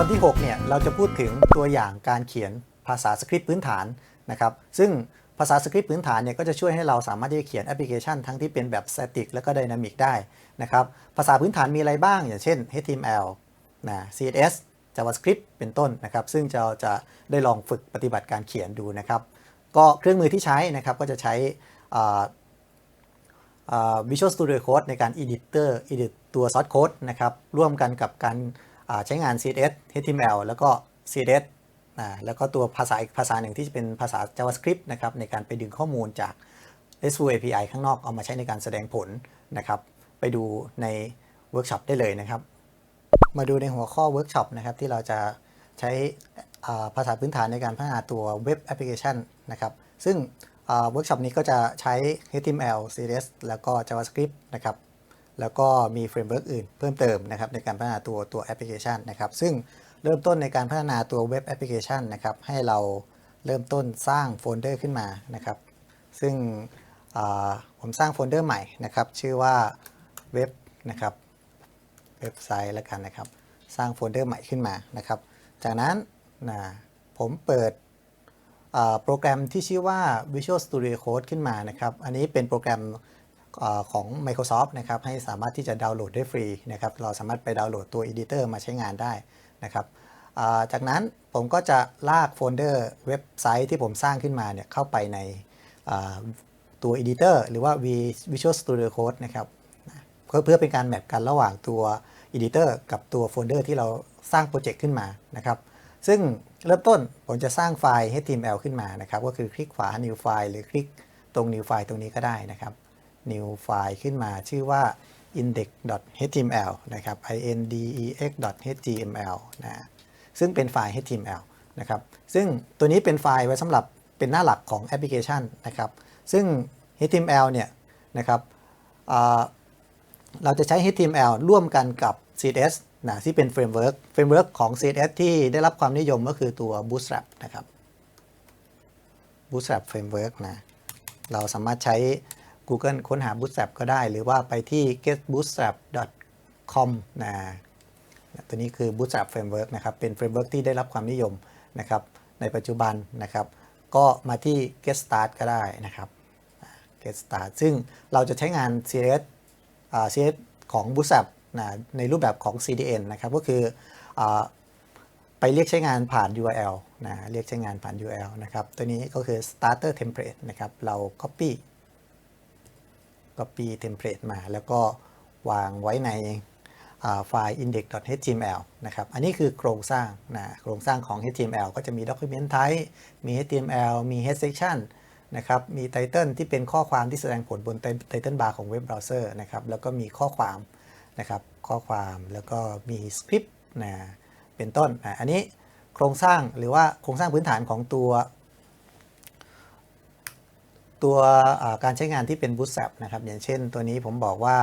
ตอนที่ 6 เนี่ย เราจะพูดถึงตัวอย่างการเขียนภาษาสคริปต์พื้นฐานนะครับ ซึ่งภาษาสคริปต์พื้นฐานเนี่ยก็จะช่วยให้เราสามารถที่จะเขียนแอปพลิเคชันทั้งที่เป็นแบบ static แล้วก็ dynamic ได้นะครับ ภาษาพื้นฐานมีอะไรบ้าง อย่างเช่น HTML นะ CSS JavaScript เป็นต้นนะครับ ซึ่งจะจะได้ลองฝึกปฏิบัติการเขียนดูนะครับ ก็เครื่องมือที่ใช้นะครับก็จะใช้ Visual Studio Code ในการ Editor Edit ตัว Source Code นะครับ ร่วมกันกับการ ใช้งาน CSS HTML แล้วก็ CSS อ่าแล้วก็ตัวภาษาอีกภาษาหนึ่งที่จะเป็นภาษา JavaScript นะครับในการไปดึงข้อมูลจาก RESTful API ข้างนอกเอามาใช้ในการแสดงผลนะครับไปดูในเวิร์กช็อปได้เลยนะครับ มาดูในหัวข้อเวิร์กช็อปนะครับที่เราจะใช้ภาษาพื้นฐานในการพัฒนาตัวเว็บแอปพลิเคชันนะครับ ซึ่งเวิร์กช็อปนี้ก็จะใช้ HTML CSS แล้วก็ JavaScript นะครับ แล้วก็มีเฟรมเวิร์กอื่นเพิ่มเติมนะครับในการพัฒนาตัวตัวแอปพลิเคชันนะครับ ซึ่งเริ่มต้นในการพัฒนาตัวเว็บแอปพลิเคชันนะครับ ให้เราเริ่มต้นสร้างโฟลเดอร์ขึ้นมานะครับ ซึ่งผมสร้างโฟลเดอร์ใหม่นะครับ ชื่อว่าเว็บนะครับเว็บไซต์แล้วกันนะครับ สร้างโฟลเดอร์ใหม่ขึ้นมานะครับ จากนั้นนะผมเปิดโปรแกรมที่ชื่อว่า Visual Studio Code ขึ้นมานะครับ อันนี้เป็นโปรแกรม ของ Microsoft นะครับให้สามารถที่จะดาวน์โหลดได้ฟรีนะครับเราสามารถไปดาวน์โหลดตัว Editor มาใช้งานได้นะครับจากนั้นผมก็จะลากโฟลเดอร์เว็บไซต์ที่ผมสร้างขึ้นมาเนี่ยเข้าไปในตัว Editor หรือว่า Visual Studio Code นะครับเพื่อเพื่อเป็นการแมปกันระหว่างตัว Editor กับตัวโฟลเดอร์ที่เราสร้างโปรเจกต์ขึ้นมานะครับซึ่งเริ่มต้นผมจะสร้างไฟล์ HTML ขึ้นมานะครับก็คือคลิกขวา New File หรือคลิกตรง New File ตรงนี้ก็ได้นะครับ New File ขึ้นมาชื่อว่า index.html นะครับ index.html นะซึ่งเป็นไฟล์ HTML นะครับซึ่งตัวนี้เป็นไฟล์ไว้สำหรับเป็นหน้าหลักของแอปพลิเคชันนะครับซึ่ง HTML เนี่ยนะครับเราจะใช้ HTML ร่วมกันกับ CSS นะที่เป็นเฟรมเวิร์กเฟรมเวิร์กของ CSS ที่ได้รับความนิยมก็คือตัว Bootstrap นะครับ Bootstrap Framework นะ เราสามารถใช้ Google ค้นหา Bootstrap ก็ได้ หรือว่าไปที่ getbootstrap.com นะตัวนี้คือ Bootstrap Framework นะครับ เป็นเฟรมเวิร์กที่ได้รับความนิยมนะครับ ในปัจจุบันนะครับ ก็มาที่ get start ก็ได้นะครับ get start ซึ่งเราจะใช้งาน CSS CSS ของ Bootstrap นะในรูปแบบของ CDN นะครับ ก็คืออไปเรียกใช้งานผ่าน URL นะ เรียกใช้งานผ่าน URL นะครับ ตัวนี้ก็คือ starter template นะครับ เรา copy copy template มา แล้วก็วางไว้ในไฟล์ index.html นะครับ อันนี้คือโครงสร้างนะ โครงสร้างของ HTML ก็จะมี document type มี HTML มี head section นะครับ มีไตเติลที่เป็นข้อความที่แสดงผลบนไตเติลบาร์ของเว็บเบราว์เซอร์นะครับ แล้วก็มีข้อความนะครับ ข้อความ แล้วก็มีสคริปต์นะ เป็นต้นอะอันนี้โครงสร้างหรือว่าโครงสร้างพื้นฐานของตัว ตัวการใช้งานที่เป็น Bootstrap นะครับ อย่างเช่นตัวนี้ผมบอกว่า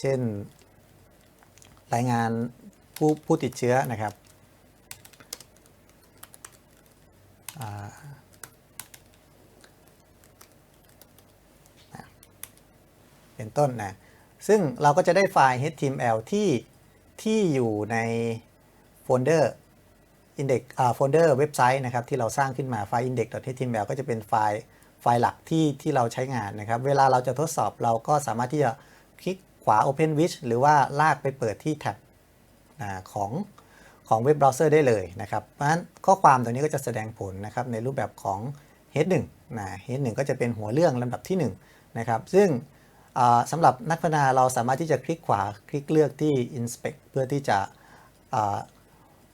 เช่น รายงานผู้ผู้ติดเชื้อนะครับเป็นต้นนะ ซึ่งเราก็จะได้ไฟล์ HTML ที่ที่อยู่ใน โฟลเดอร์ index อ่าโฟลเดอร์เว็บไซต์นะครับที่เราสร้างขึ้นมาไฟล์ index.html ก็จะเป็นไฟล์ไฟล์หลักที่ที่เราใช้งานนะครับ เวลาเราจะทดสอบเราก็สามารถที่จะคลิกขวา Open with หรือว่าลากไปเปิดที่แท็บของของเว็บเบราว์เซอร์ได้เลยนะครับ เพราะฉะนั้นข้อความตรงนี้ก็จะแสดงผลนะครับในรูปแบบของ H1 นะ H1 ก็จะเป็นหัวเรื่องลำดับที่1นะครับ ซึ่งสำหรับนักพัฒนาเราสามารถที่จะคลิกขวาคลิกเลือกที่ Inspect เพื่อที่จะ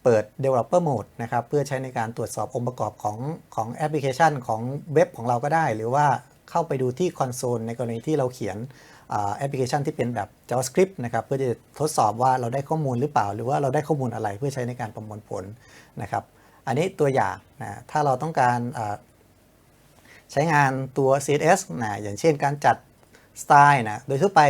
เปิด Developer Mode นะครับเพื่อใช้ในการตรวจสอบองค์ประกอบของของแอปพลิเคชันของเว็บของเราก็ได้ หรือว่าเข้าไปดูที่คอนโซลในกรณีที่เราเขียนแอปพลิเคชันที่เป็นแบบ JavaScript นะครับเพื่อที่จะทดสอบว่าเราได้ข้อมูลหรือเปล่า หรือว่าเราได้ข้อมูลอะไรเพื่อใช้ในการประมวลผลนะครับ อันนี้ตัวอย่างนะถ้าเราต้องการใช้งานตัว CSS นะอย่างเช่นการจัดสไตล์นะโดยทั่วไป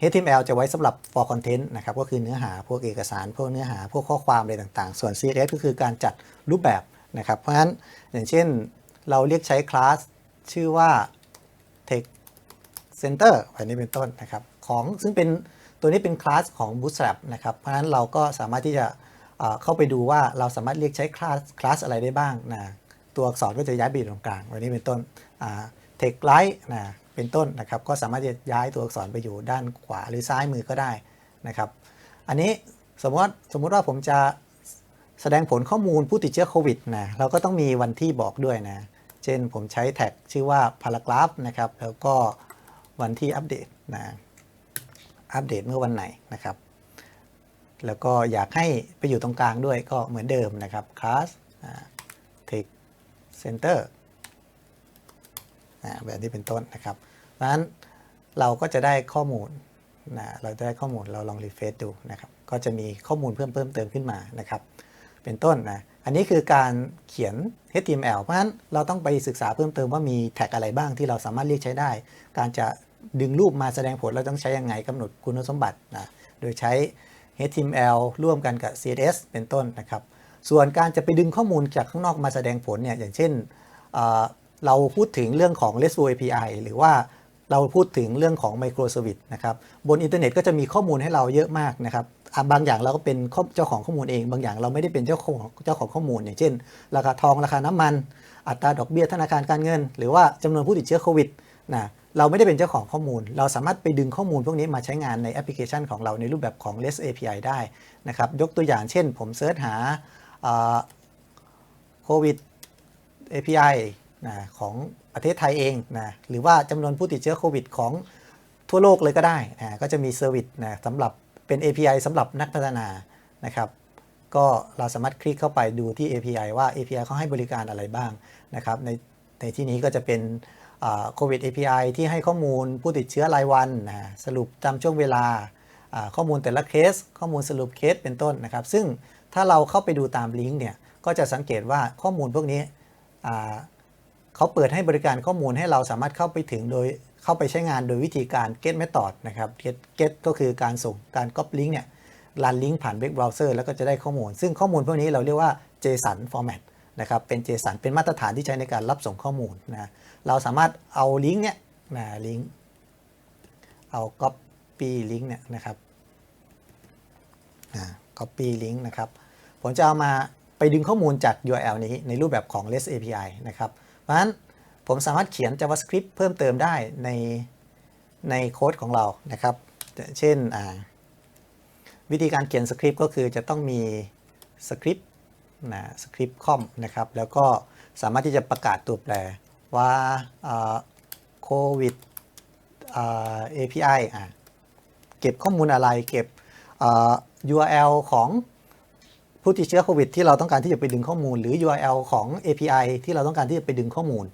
HTML จะไว้สำหรับ for content นะครับก็คือเนื้อหาพวกเอกสาร พวกเนื้อหาพวกข้อความอะไรต่างๆ ส่วน CSS ก็คือการจัดรูปแบบนะครับ เพราะฉะนั้นอย่างเช่นเราเรียกใช้คลาสชื่อว่า text center แบบนี้เป็นต้นนะครับของซึ่งเป็นตัวนี้เป็นคลาสของ Bootstrap นะครับเพราะฉะนั้นเราก็สามารถที่จะเข้าไปดูว่าเราสามารถเรียกใช้คลาสคลาสอะไรได้บ้างนะตัวอักษรก็จะย้ายไปอยู่ตรงกลางแบบนี้เป็นต้น text light นะ เป็นต้นนะครับ ก็สามารถจะย้ายตัวอักษรไปอยู่ด้านขวาหรือซ้ายมือก็ได้นะครับ อันนี้สมมติสมมติว่าผมจะแสดงผลข้อมูลผู้ติดเชื้อโควิดนะเราก็ต้องมีวันที่บอกด้วยนะ เช่นผมใช้แท็กชื่อว่า paragraph นะครับ แล้วก็วันที่อัปเดตนะอัปเดตเมื่อวันไหนนะครับ แล้วก็อยากให้ไปอยู่ตรงกลางด้วยก็เหมือนเดิมนะครับ class อ่า text center นะแบบนี้เป็นต้นนะครับเพราะฉะนั้นเราก็จะได้ข้อมูลนะเราจะได้ข้อมูลเราลองรีเฟซดูนะครับก็จะมีข้อมูลเพิ่มเพิ่มเติมขึ้นมานะครับเป็นต้นนะอันนี้คือการเขียน HTML เพราะฉะนั้นเราต้องไปศึกษาเพิ่มเติมว่ามีแท็กอะไรบ้างที่เราสามารถเรียกใช้ได้ การจะดึงรูปมาแสดงผลเราต้องใช้ยังไงกำหนดคุณสมบัตินะโดยใช้ HTML ร่วมกันกับ CSS เป็นต้นนะครับ ส่วนการจะไปดึงข้อมูลจากข้างนอกมาแสดงผลเนี่ยอย่างเช่น เราพูดถึงเรื่องของ RESTful API หรือว่าเราพูดถึงเรื่องของ Microservice นะครับบนอินเทอร์เน็ตก็จะมีข้อมูลให้เราเยอะมากนะครับบางอย่างเราก็เป็นเจ้าของข้อมูลเอง บางอย่างเราไม่ได้เป็นเจ้าของเจ้าของข้อมูล อย่างเช่น ราคาทองราคาน้ำมัน อัตราดอกเบี้ยธนาคารการเงิน หรือว่าจำนวนผู้ติดเชื้อโควิดนะเราไม่ได้เป็นเจ้าของข้อมูล เราสามารถไปดึงข้อมูลพวกนี้มาใช้งานในแอปพลิเคชันของเราในรูปแบบของ REST API ได้นะครับยกตัวอย่างเช่น ผมเซิร์ชหาโควิด API นะของประเทศไทยเองนะหรือว่าจำนวนผู้ติดเชื้อโควิดของทั่วโลกเลยก็ได้นะก็จะมีเซอร์วิสนะสำหรับเป็น API สำหรับนักพัฒนานะครับ ก็เราสามารถคลิกเข้าไปดูที่ API ว่า API เขาให้บริการอะไรบ้างนะครับ ในในที่นี้ก็จะเป็นโควิด API ที่ให้ข้อมูลผู้ติดเชื้อรายวันนะสรุปตามช่วงเวลาข้อมูลแต่ละเคส ข้อมูลสรุปเคสเป็นต้นนะครับ ซึ่งถ้าเราเข้าไปดูตามลิงก์เนี่ยก็จะสังเกตว่าข้อมูลพวกนี้ เขาเปิดให้บริการข้อมูลให้เราสามารถเข้าไปถึงโดยเข้าไปใช้งานโดยวิธีการ get method นะครับ get get ก็คือการส่งการ copy link เนี่ยรันลิงก์ผ่าน web browser แล้วก็จะได้ข้อมูล ซึ่งข้อมูลพวกนี้เราเรียกว่า JSON format นะครับเป็น JSON เป็นมาตรฐานที่ใช้ในการรับส่งข้อมูลนะเราสามารถเอาลิงก์เนี่ยนะลิงก์เอา copy link เนี่ยนะครับอ่า copy link นะครับผมจะเอามาไปดึงข้อมูลจาก URL นี้ในรูปแบบของ REST API นะครับ เพราะฉะนั้นผมสามารถเขียน JavaScript เพิ่มเติมได้ในในโค้ดของเรานะครับ เช่นวิธีการเขียนสคริปต์ก็คือจะต้องมีสคริปต์นะสคริปต์คอมนะครับ แล้วก็สามารถที่จะประกาศตัวแปรว่าโควิด API เก็บข้อมูลอะไรเก็บ URL ของ ผู้ติดเชื้อโควิดที่เราต้องการที่จะไปดึงข้อมูล หรือ URL ของ API ที่เราต้องการที่จะไปดึงข้อมูล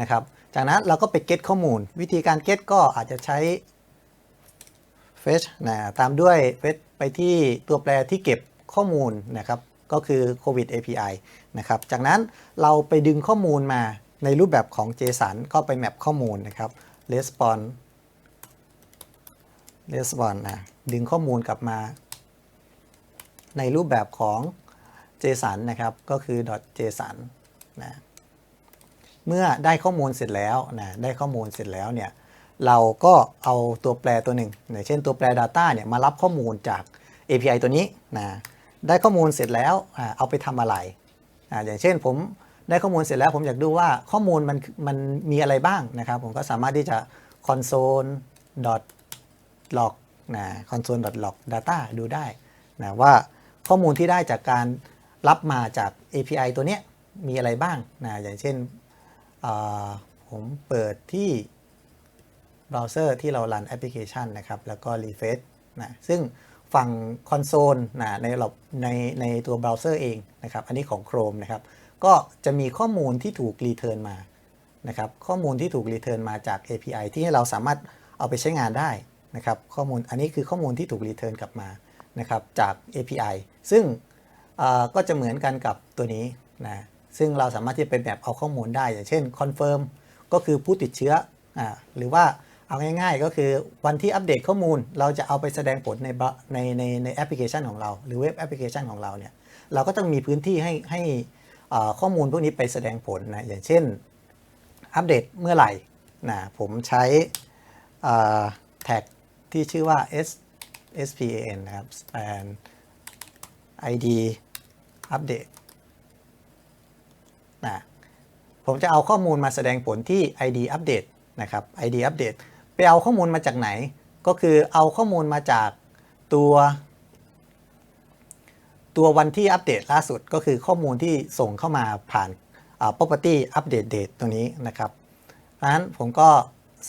นะครับ จากนั้นเราก็ไป get ข้อมูล วิธีการ get ก็อาจจะใช้ fetch นะตามด้วย fetch ไปที่ตัวแปรที่เก็บข้อมูลนะครับ ก็คือ COVID API นะครับ จากนั้นเราไปดึงข้อมูลมาในรูปแบบของ JSON ก็ไปแมปข้อมูลนะครับ response response นะดึงข้อมูลกลับมา ในรูปแบบของ JSON นะครับ ก็คือ .json นะเมื่อได้ข้อมูลเสร็จแล้วนะได้ข้อมูลเสร็จแล้วเนี่ยเราก็เอาตัวแปรตัวหนึ่งอย่างเช่นตัวแปร Data เนี่ยมารับข้อมูลจาก API ตัวนี้นะได้ข้อมูลเสร็จแล้วเอาไปทำอะไรออย่างเช่นผมได้ข้อมูลเสร็จแล้วผมอยากดูว่าข้อมูลมันมันมีอะไรบ้างนะครับ ผมก็สามารถที่จะ console log นะ console log data ดูได้นะว่า ข้อมูลที่ได้จากการรับมาจาก API ตัวเนี้ยมีอะไรบ้างนะอย่างเช่นผมเปิดที่เบราว์เซอร์ที่เรารันแอปพลิเคชันนะครับ แล้วก็รีเฟซนะซึ่งฝั่งคอนโซลนะในระบบในในตัวเบราว์เซอร์เองนะครับ อันนี้ของ Chrome นะครับ ก็จะมีข้อมูลที่ถูกรีเทิร์นมานะครับ ข้อมูลที่ถูกรีเทิร์นมาจาก API ที่ให้เราสามารถเอาไปใช้งานได้นะครับ ข้อมูลอันนี้คือข้อมูลที่ถูกรีเทิร์นกลับมา นะครับจาก API ซึ่งก็จะเหมือนกันกับตัวนี้นะซึ่งเราสามารถที่จะเป็นแบบเอาข้อมูลได้ อย่างเช่น confirm ก็คือผู้ติดเชื้ออหรือว่าเอาง่ายๆ ก็คือวันที่อัปเดตข้อมูล เราจะเอาไปแสดงผลในในในในแอปพลิเคชันของเรา หรือเว็บแอปพลิเคชันของเราเนี่ยเราก็ต้องมีพื้นที่ให้ให้ข้อมูลพวกนี้ไปแสดงผลนะอย่างเช่นอัปเดตเมื่อไหร่นะผมใช้แท็กที่ชื่อว่า s span นะครับ span id update นะผมจะเอาข้อมูลมาแสดงผลที่ id update นะครับ id update ไปเอาข้อมูลมาจากไหน ก็คือเอาข้อมูลมาจากตัว ตัววันที่อัปเดตล่าสุดก็คือข้อมูลที่ส่งเข้ามาผ่าน property update date ตรงนี้นะครับเพราะฉะนั้นผมก็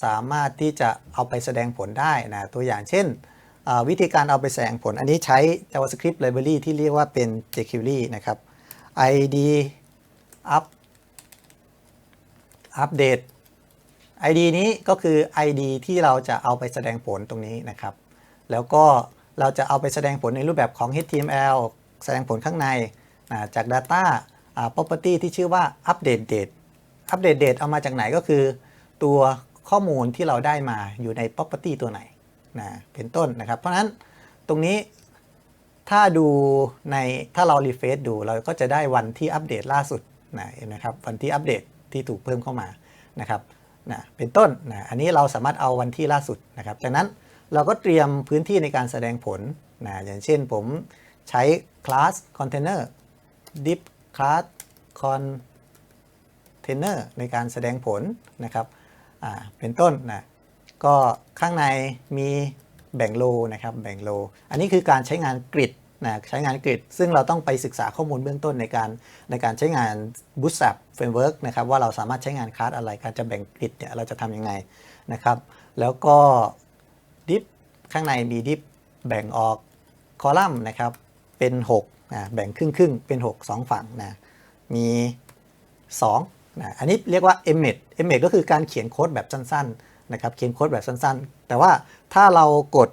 สามารถที่จะเอาไปแสดงผลได้นะตัวอย่างเช่น วิธีการเอาไปแสดงผล อันนี้ใช้ JavaScript library ที่เรียกว่าเป็น jQuery นะครับ id up update id นี้ก็คือ id ที่เราจะเอาไปแสดงผลตรงนี้นะครับ แล้วก็เราจะเอาไปแสดงผลในรูปแบบของ HTML แสดงผลข้างในจาก Data property ที่ชื่อว่า update date update date เอามาจากไหนก็คือ ตัวข้อมูลที่เราได้มาอยู่ใน property ตัวไหน นะเป็นต้นนะครับ เพราะฉะนั้นตรงนี้ถ้าดูในถ้าเรา refresh ดูเราก็จะได้วันที่อัปเดตล่าสุดนะเห็นไหมครับวันที่อัปเดตที่ถูกเพิ่มเข้ามานะครับนะเป็นต้นนะอันนี้เราสามารถเอาวันที่ล่าสุดนะครับจากนั้นเราก็เตรียมพื้นที่ในการแสดงผลนะอย่างเช่นผมใช้ class container div class container ในการแสดงผลนะครับเป็นต้นนะ ก็ข้างในมีแบ่งโลนะครับแบ่งโล อันนี้คือการใช้งานกริดนะใช้งานกริดซึ่งเราต้องไปศึกษาข้อมูลเบื้องต้นในการในการใช้งาน Bootstrap Framework นะครับว่าเราสามารถใช้งานคลาสอะไรการจะแบ่งกริดเนี่ยเราจะทำยังไงนะครับแล้วก็ดิฟข้างในมีดิฟแบ่งออกคอลัมน์นะครับเป็น6นะแบ่งครึ่งครึ่งเป็น 6 2 ฝั่งนะมี2นะอันนี้เรียกว่า embed embed ก็คือการเขียนโค้ดแบบสั้นๆ นะครับเขียนโค้ดแบบสั้นๆ แต่ว่าถ้าเรากด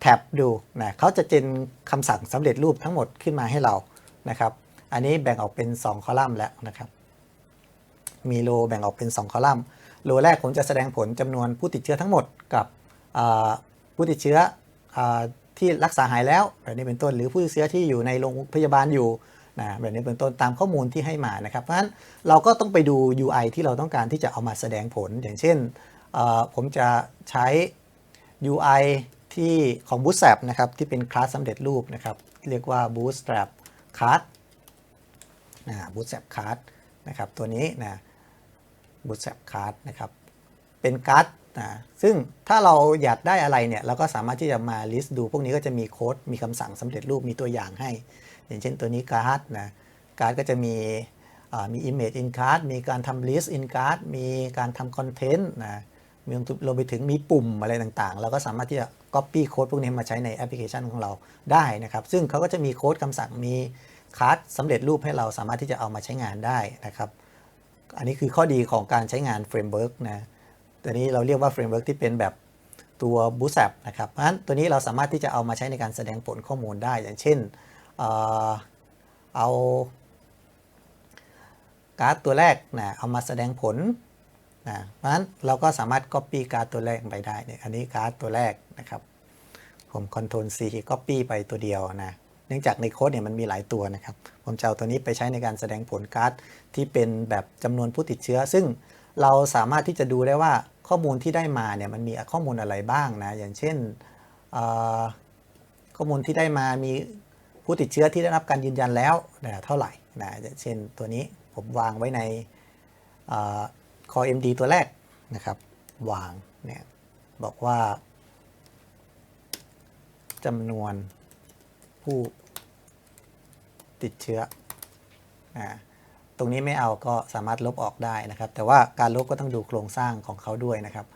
แท็บดูนะเขาจะเจนคำสั่งสำเร็จรูปทั้งหมดขึ้นมาให้เรานะครับ อันนี้แบ่งออกเป็น 2 คอลัมน์แล้วนะครับ มีโลแบ่งออกเป็น 2 คอลัมน์ โลแรกผมจะแสดงผลจำนวนผู้ติดเชื้อทั้งหมดกับผู้ติดเชื้ออที่รักษาหายแล้วแบบนี้เป็นต้นหรือผู้ติดเชื้อที่อยู่ในโรงพยาบาลอยู่นะแบบนี้เป็นต้นตามข้อมูลที่ให้มานะครับ เพราะฉะนั้นเราก็ต้องไปดู UI ที่เราต้องการที่จะเอามาแสดงผล อย่างเช่น ผมจะใช้ UI ที่ของ Bootstrap นะครับ ที่เป็นคลาสสำเร็จรูปนะครับ เรียกว่า Bootstrap Card นะ Bootstrap Card นะครับ ตัวนี้นะ Bootstrap Card นะครับ เป็นการ์ดนะซึ่งถ้าเราอยากได้อะไรเนี่ย เราก็สามารถที่จะมา list ดู พวกนี้ก็จะมีโค้ด มีคำสั่งสำเร็จรูป มีตัวอย่างให้ อย่างเช่นตัวนี้การ์ดนะ การ์ดก็จะมีมี image in card มีการทำ list in card มีการทำ content นะ มีรวมไปถึงมีปุ่มอะไรต่างๆ เราก็สามารถที่จะ Copy โค้ดพวกนี้มาใช้ในแอปพลิเคชันของเราได้นะครับ ซึ่งเขาก็จะมีโค้ดคำสั่งมีคาร์ดสำเร็จรูปให้เราสามารถที่จะเอามาใช้งานได้นะครับ อันนี้คือข้อดีของการใช้งานเฟรมเวิร์กนะตัวนี้เราเรียกว่าเฟรมเวิร์กที่เป็นแบบตัว Bootstrap นะครับ เพราะฉะนั้นตัวนี้เราสามารถที่จะเอามาใช้ในการแสดงผลข้อมูลได้ อย่างเช่น เอาการ์ดตัวแรกนะเอามาแสดงผล นะเพราะฉะนั้นเราก็สามารถ Copy การ์ดตัวแรกไปได้เนี่ยอันนี้การ์ดตัวแรกนะครับผม Ctrl C Copy ไปตัวเดียวนะเนื่องจากในโค้ดเนี่ยมันมีหลายตัวนะครับ ผมจะเอาตัวนี้ไปใช้ในการแสดงผลการ์ดที่เป็นแบบจำนวนผู้ติดเชื้อ ซึ่งเราสามารถที่จะดูได้ว่าข้อมูลที่ได้มาเนี่ยมันมีข้อมูลอะไรบ้างนะอย่างเช่นข้อมูลที่ได้มามีผู้ติดเชื้อที่ได้รับการยืนยันแล้วนเท่าไหร่นะเช่นตัวนี้ผมวางไว้ใน คอ MD ตัวแรกนะครับ วางเนี่ยบอกว่าจำนวนผู้ติดเชื้ออตรงนี้ไม่เอาก็สามารถลบออกได้นะครับ แต่ว่าการลบก็ต้องดูโครงสร้างของเขาด้วยนะครับ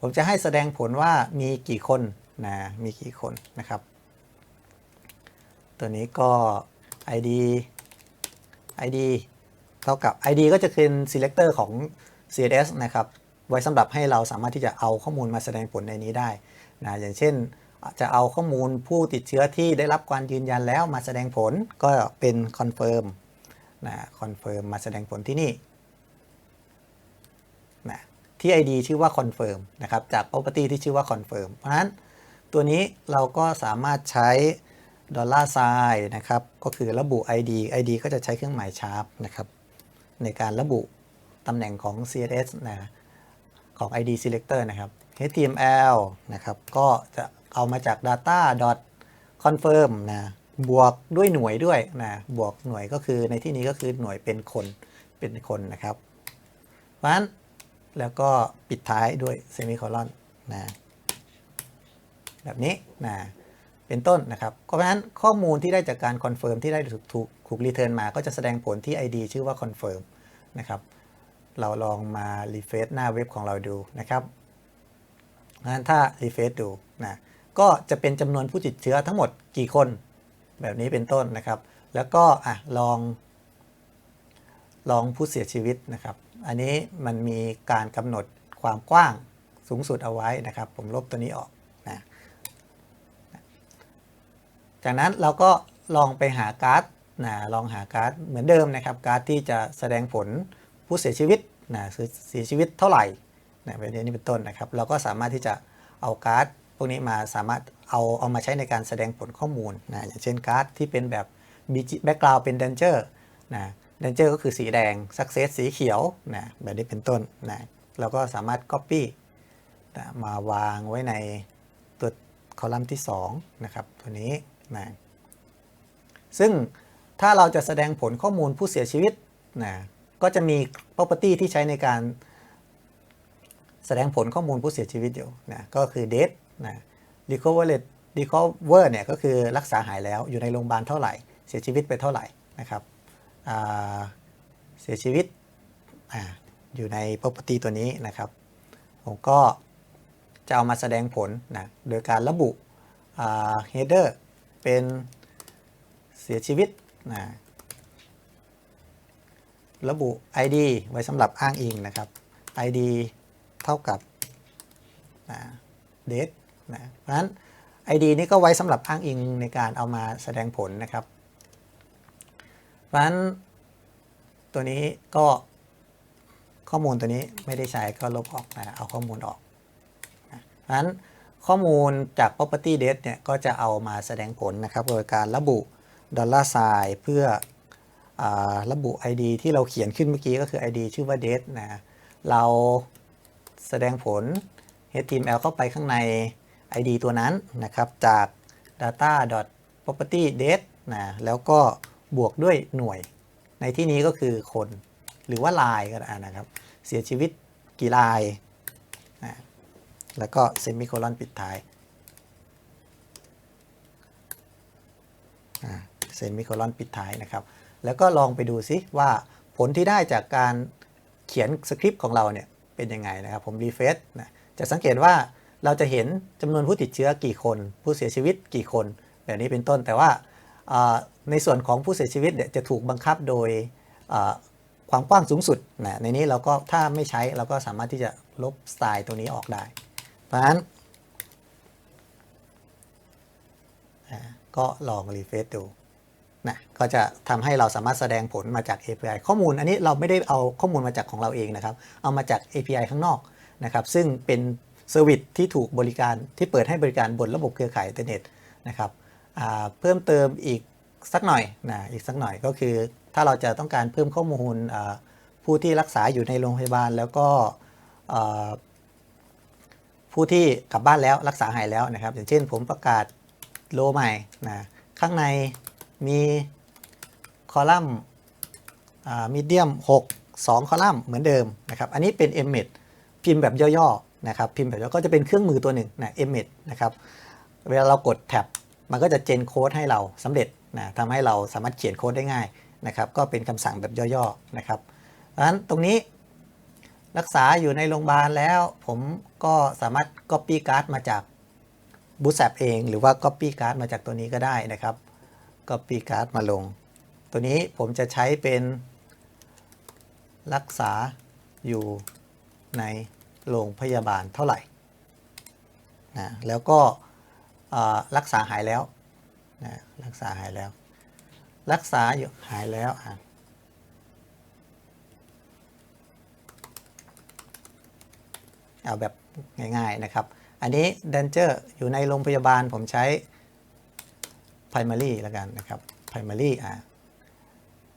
ผมจะให้แสดงผลว่ามีกี่คนนะมีกี่คนนะครับ ตัวนี้ก็ ID ID เท่ากับ ID ก็จะเป็น selector ของ CSS นะครับ ไว้สำหรับให้เราสามารถที่จะเอาข้อมูลมาแสดงผลในนี้ได้นะอย่างเช่นจะเอาข้อมูลผู้ติดเชื้อที่ได้รับการยืนยันแล้วมาแสดงผลก็เป็น confirm นะ confirm มาแสดงผลที่นี่นะที่ ID ชื่อว่า confirm นะครับจาก property ที่ชื่อว่า confirm เพราะฉะนั้นตัวนี้เราก็สามารถใช้ดอลลาร์ไซน์นะครับ ก็คือระบุ ID ID ก็จะใช้เครื่องหมายชาร์ปนะครับ ในการระบุตำแหน่งของ CSS นะของ ID selector นะครับ html นะครับ ก็จะเอามาจาก data confirm นะ บวกด้วยหน่วยด้วยนะ บวกหน่วยก็คือในที่นี้ก็คือหน่วยเป็นคน เป็นคนนะครับ เพราะฉะนั้นแล้วก็ปิดท้ายด้วยเซมิโคลอนนะ แบบนี้นะ เป็นต้นนะครับ เพราะฉะนั้นข้อมูลที่ได้จากการคอนเฟิร์มที่ได้ถูกถูกถูกรีเทิร์นมา ก็จะแสดงผลที่ ID ชื่อว่าคอนเฟิร์ม นะครับ เราลองมารีเฟซหน้าเว็บของเราดูนะครับงั้นถ้ารีเฟซดูนะก็จะเป็นจำนวนผู้ติดเชื้อทั้งหมดกี่คนแบบนี้เป็นต้นนะครับ แล้วก็อะลอง ลองผู้เสียชีวิตนะครับ อันนี้มันมีการกำหนดความกว้างสูงสุดเอาไว้นะครับ ผมลบตัวนี้ออกนะจากนั้นเราก็ลองไปหาการ์ด นะลองหาการ์ดเหมือนเดิมนะครับการ์ดที่จะแสดงผลผู้เสียชีวิตนะเสียชีวิตเท่าไหร่นะแบบนี้เป็นต้นนะครับ เราก็สามารถที่จะเอาการ์ดพวกนี้มาสามารถเอาเอามาใช้ในการแสดงผลข้อมูลนะอย่างเช่นการ์ดที่เป็นแบบมีแบ็กกราวด์เป็น danger นะ danger ก็คือสีแดง success สีเขียวนะแบบนี้เป็นต้นนะเราก็สามารถ copy นะมาวางไว้ในตัวคอลัมน์ที่2นะครับตัวนี้นะซึ่ง ถ้าเราจะแสดงผลข้อมูลผู้เสียชีวิตนะก็จะมี property ที่ใช้ในการ แสดงผลข้อมูลผู้เสียชีวิตอยู่นะก็คือ date นะ recover rate recover เนี่ยก็คือรักษาหายแล้วอยู่ในโรงพยาบาลเท่าไหร่ เสียชีวิตไปเท่าไหร่นะครับเสียชีวิตออยู่ใน property ตัวนี้นะครับ ผมก็จะเอามาแสดงผลนะโดยการระบุ header เป็นเสียชีวิต นะระบุ ID ไว้สำหรับอ้างอิงนะครับ ID เท่ากับนะ date นะเพราะฉะนั้น ID นี้ก็ไว้สำหรับอ้างอิงในการเอามาแสดงผลนะครับ เพราะฉะนั้นตัวนี้ก็ข้อมูลตัวนี้ไม่ได้ใช้ก็ลบออกนะเอาข้อมูลออกนะเพราะฉะนั้นข้อมูลจาก property date เนี่ยก็จะเอามาแสดงผลนะครับ โดยการระบุ dollar sign เพื่ออระบุ ID ที่เราเขียนขึ้นเมื่อกี้ก็คือ ID ชื่อว่า date นะ เราแสดงผล HTML เข้าไปข้างใน ID ตัวนั้นนะครับ จาก data property date นะแล้วก็บวกด้วยหน่วย ในที่นี้ก็คือคนหรือว่าลายก็ได้นะครับ เสียชีวิตกี่ลายนะแล้วก็เซมิโคลอนปิดท้าย เซมิโคลอนปิดท้ายนะครับ แล้วก็ลองไปดูซิว่าผลที่ได้จากการเขียนสคริปต์ของเราเนี่ยเป็นยังไงนะครับ ผมรีเฟซนะจะสังเกตว่าเราจะเห็นจำนวนผู้ติดเชื้อกี่คน ผู้เสียชีวิตกี่คน แบบนี้เป็นต้นแต่ว่าในส่วนของผู้เสียชีวิตเนี่ยจะถูกบังคับโดยความกว้างสูงสุดนะในนี้เราก็ถ้าไม่ใช้เราก็สามารถที่จะลบสไตล์ตัวนี้ออกได้ เพราะฉะนั้นก็ลองรีเฟซดู นะก็จะทำให้เราสามารถแสดงผลมาจาก API ข้อมูลอันนี้เราไม่ได้เอาข้อมูลมาจากของเราเองนะครับ เอามาจาก API ข้างนอกนะครับซึ่งเป็นเซอร์วิสที่ถูกบริการที่เปิดให้บริการบนระบบเครือข่ายอินเทอร์เน็ตนะครับเพิ่มเติมอีกสักหน่อยนะอีกสักหน่อยก็คือ ถ้าเราจะต้องการเพิ่มข้อมูลผู้ที่รักษาอยู่ในโรงพยาบาลแล้วก็ผู้ที่กลับบ้านแล้วรักษาหายแล้วนะครับ อย่างเช่นผมประกาศโลใหม่นะข้างใน มีคอลัมน์มีเดียม6 2 คอลัมน์เหมือนเดิมนะครับ อันนี้เป็น m m e d พิมพ์แบบย่อๆนะครับ พิมพ์แบบย่อก็จะเป็นเครื่องมือตัวหนึ่งนะ m m e d นะครับ เวลาเรากดแท็บมันก็จะเจนโค้ดให้เราสำเร็จนะทำให้เราสามารถเขียนโค้ดได้ง่ายนะครับ ก็เป็นคำสั่งแบบย่อๆนะครับเพราะฉะนั้นตรงนี้รักษาอยู่ในโรงพยาบาลแล้ว ผมก็สามารถ Copy Card มาจาก Bootstrap เอง หรือว่า Copy Card มาจากตัวนี้ก็ได้นะครับ Copy Card มาลง ตัวนี้ผมจะใช้เป็นรักษาอยู่ในโรงพยาบาลเท่าไหร่นะแล้วก็รักษาหายแล้วนะรักษาหายแล้ว รักษาอยู่หายแล้วอะเอาแบบง่ายๆนะครับ อันนี้ Danger อยู่ในโรงพยาบาลผมใช้ primary แล้วกันนะครับ primary อะ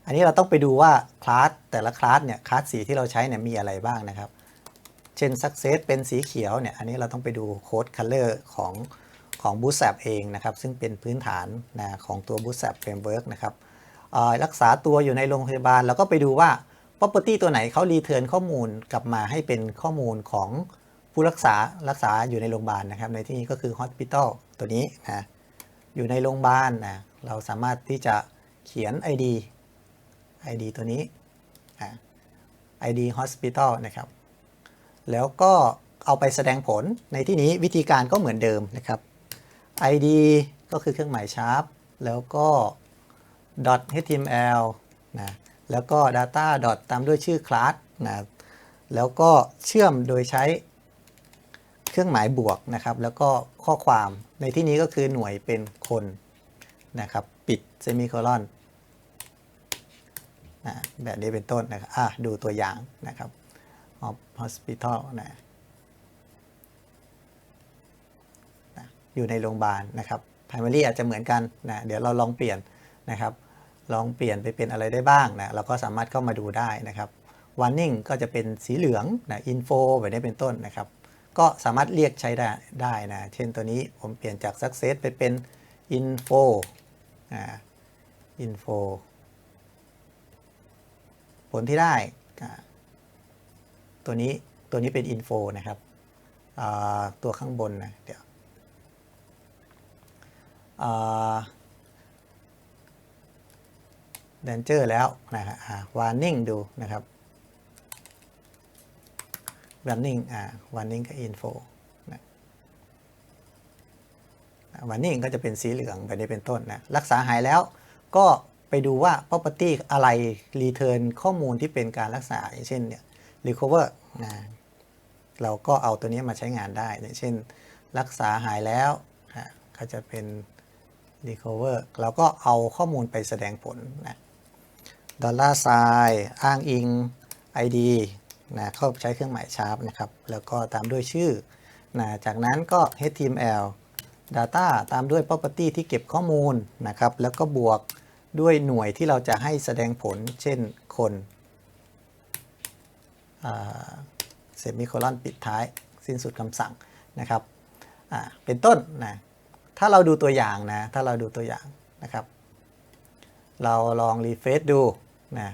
อันนี้เราต้องไปดูว่าคลาสแต่ละคลาสเนี่ยคลาสสีที่เราใช้เนี่ยมีอะไรบ้างนะครับ เช่น success เป็นสีเขียวเนี่ยอันนี้เราต้องไปดูโค้ด color ของของ Bootstrap เองนะครับ ซึ่งเป็นพื้นฐานนะของตัว Bootstrap Framework นะครับรักษาตัวอยู่ในโรงพยาบาลเราก็ไปดูว่า property ตัวไหนเขา return ข้อมูลกลับมาให้เป็นข้อมูลของผู้รักษารักษาอยู่ในโรงพยาบาลนะครับ ในที่นี้ก็คือ hospital ตัวนี้นะ อยู่ในโรงพยาบาลนะ เราสามารถที่จะเขียน ID ID ตัวนี้ ID hospital นะครับ แล้วก็เอาไปแสดงผลในที่นี้วิธีการก็เหมือนเดิมนะครับ ID ก็คือเครื่องหมายชาร์ปแล้วก็ .html นะ แล้วก็ data ตามด้วยชื่อคลาสนะ แล้วก็เชื่อมโดยใช้เครื่องหมายบวกนะครับ แล้วก็ข้อความ ในที่นี้ก็คือหน่วยเป็นคนนะครับ ปิดเซมิโคลอนนะแบบนี้เป็นต้นนะครับอะดูตัวอย่างนะครับ of hospital นะนะอยู่ในโรงพยาบาลนะครับ primary อาจจะเหมือนกันนะเดี๋ยวเราลองเปลี่ยนนะครับ ลองเปลี่ยนไปเป็นอะไรได้บ้างนะเราก็สามารถเข้ามาดูได้นะครับ warning ก็จะเป็นสีเหลืองนะ info แบบนี้เป็นต้นนะครับ ก็สามารถเรียกใช้ได้ได้นะ เช่นตัวนี้ผมเปลี่ยนจาก success ไปเป็น info อ่า info ผลที่ได้ ตัวนี้ตัวนี้เป็น info นะครับ ตัวข้างบนนะเดี๋ยวแดนเจอร์แล้วนะครับอ่า warning ดูนะครับ warning อ่า warning กับ info นะ warning ก็จะเป็นสีเหลืองแบบนี้เป็นต้นนะ รักษาหายแล้วก็ไปดูว่า property อะไร return ข้อมูลที่เป็นการรักษาอย่างเช่นเนี่ย recover นะเราก็เอาตัวนี้มาใช้งานได้อย่างเช่น รักษาหายแล้วนะก็จะเป็น recover เราก็เอาข้อมูลไปแสดงผลนะดอลลาร์ไซอ้างอิง ID นะเข้าใช้เครื่องหมายชาร์ปนะครับ แล้วก็ตามด้วยชื่อนะจากนั้นก็ HTML Data ตามด้วย Property ที่เก็บข้อมูลนะครับ แล้วก็บวกด้วยหน่วยที่เราจะให้แสดงผล เช่นคนเซมิโคลอนปิดท้าย สิ้นสุดคำสั่งนะครับ เป็นต้นนะ ถ้าเราดูตัวอย่างนะ ถ้าเราดูตัวอย่างนะครับ เราลองรีเฟซดูนะ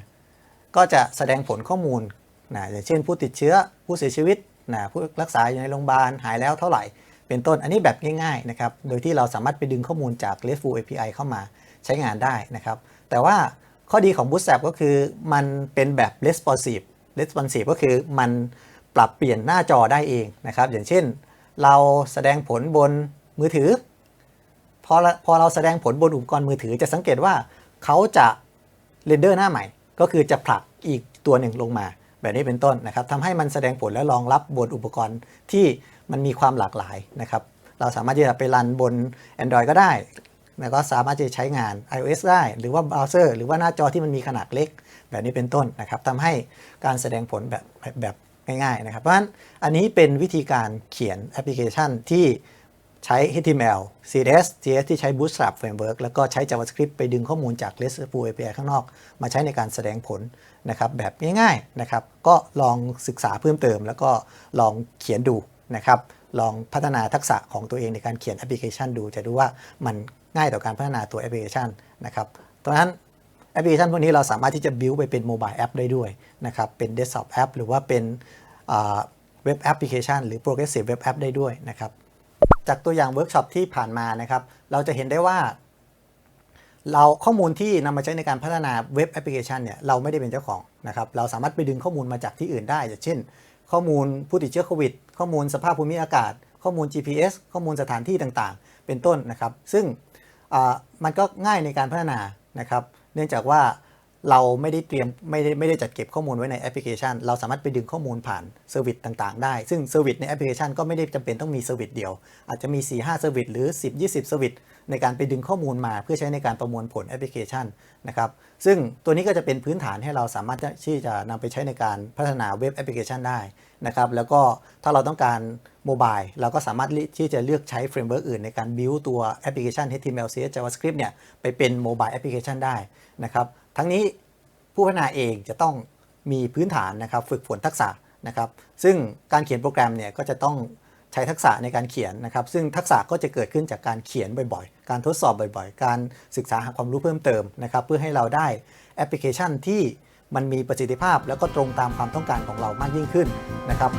ก็จะแสดงผลข้อมูล นะอย่างเช่นผู้ติดเชื้อผู้เสียชีวิตนะผู้รักษาอยู่ในโรงพยาบาลหายแล้วเท่าไหร่ เป็นต้นอันนี้แบบง่ายๆนะครับโดยที่เราสามารถไปดึงข้อมูลจาก RESTful API เข้ามาใช้งานได้นะครับ แต่ว่าข้อดีของ Bootstrap ก็คือมันเป็นแบบ responsive responsive ก็คือมันปรับเปลี่ยนหน้าจอได้เองนะครับ อย่างเช่น เราแสดงผลบนมือถือ พอพอเราแสดงผลบนอุปกรณ์มือถือ จะสังเกตว่าเขาจะเรนเดอร์หน้าใหม่ ก็คือจะผลักอีกตัวหนึ่งลงมา แบบนี้เป็นต้นนะครับทำให้มันแสดงผลและรองรับบนอุปกรณ์ที่มันมีความหลากหลายนะครับ เราสามารถที่จะไปรันบน Android ก็ได้ แล้วก็สามารถจะใช้งาน iOS ได้ หรือว่าเบราว์เซอร์ หรือว่าหน้าจอที่มันมีขนาดเล็ก แบบนี้เป็นต้นนะครับทำให้การแสดงผลแบบแบบง่ายๆนะครับ เพราะฉะนั้นอันนี้เป็นวิธีการเขียนแอปพลิเคชันที่ใช้ HTML CSS JS ที่ใช้ Bootstrap Framework แล้วก็ใช้ JavaScript ไปดึงข้อมูลจาก RESTful API ข้างนอก มาใช้ในการแสดงผล นะครับแบบง่ายๆนะครับก็ลองศึกษาเพิ่มเติม แล้วก็ลองเขียนดูนะครับลองพัฒนาทักษะของตัวเองในการเขียนแอปพลิเคชันดู จะดูว่ามันง่ายต่อการพัฒนาตัวแอปพลิเคชันนะครับตอนนั้นแอปพลิเคชันพวกนี้เราสามารถที่จะ build ไปเป็นโมบายแอปได้ด้วยนะครับเป็น desktop app หรือว่าเป็นเว็บแอปพลิเคชันหรือ progressive web app ได้ด้วยนะครับจากตัวอย่างเวิร์กช็อปที่ผ่านมานะครับเราจะเห็นได้ว่า เราข้อมูลที่นำมาใช้ในการพัฒนาเว็บแอปพลิเคชันเนี่ยเราไม่ได้เป็นเจ้าของนะครับเราสามารถไปดึงข้อมูลมาจากที่อื่นได้อย่างเช่น ข้อมูลผู้ติดเชื้อโควิด ข้อมูลสภาพภูมิอากาศ ข้อมูล GPS ข้อมูลสถานที่ต่างๆ เป็นต้นนะครับ ซึ่งมันก็ง่ายในการพัฒนานะครับ เนื่องจากว่าเราไม่ได้เตรียมไม่ได้ไม่ได้จัดเก็บข้อมูลไว้ในแอปพลิเคชัน เราสามารถไปดึงข้อมูลผ่านเซอร์วิสต่างๆ ได้ ซึ่งเซอร์วิสในแอปพลิเคชันก็ไม่ได้จำเป็นต้องมีเซอร์วิสเดียว อาจจะมี 4-5เซอร์วิสหรือ 10-20เซอร์วิส ในการไปดึงข้อมูลมาเพื่อใช้ในการประมวลผลแอปพลิเคชันนะครับซึ่งตัวนี้ก็จะเป็นพื้นฐานให้เราสามารถที่จะนำไปใช้ในการพัฒนาเว็บแอปพลิเคชันได้นะครับแล้วก็ถ้าเราต้องการโมบายเราก็สามารถที่จะเลือกใช้เฟรมเวิร์กอื่นในการ build ตัวแอปพลิเคชัน HTML CSS JavaScript เนี่ยไปเป็นโมบายแอปพลิเคชันได้นะครับทั้งนี้ผู้พัฒนาเองจะต้องมีพื้นฐานนะครับฝึกฝนทักษะนะครับซึ่งการเขียนโปรแกรมเนี่ยก็จะต้อง ใช้ทักษะในการเขียนนะครับ ซึ่งทักษะก็จะเกิดขึ้นจากการเขียนบ่อยๆ การทดสอบบ่อยๆ การศึกษาหาความรู้เพิ่มเติมนะครับ เพื่อให้เราได้แอปพลิเคชันที่มันมีประสิทธิภาพ แล้วก็ตรงตามความต้องการของเรามากยิ่งขึ้นนะครับ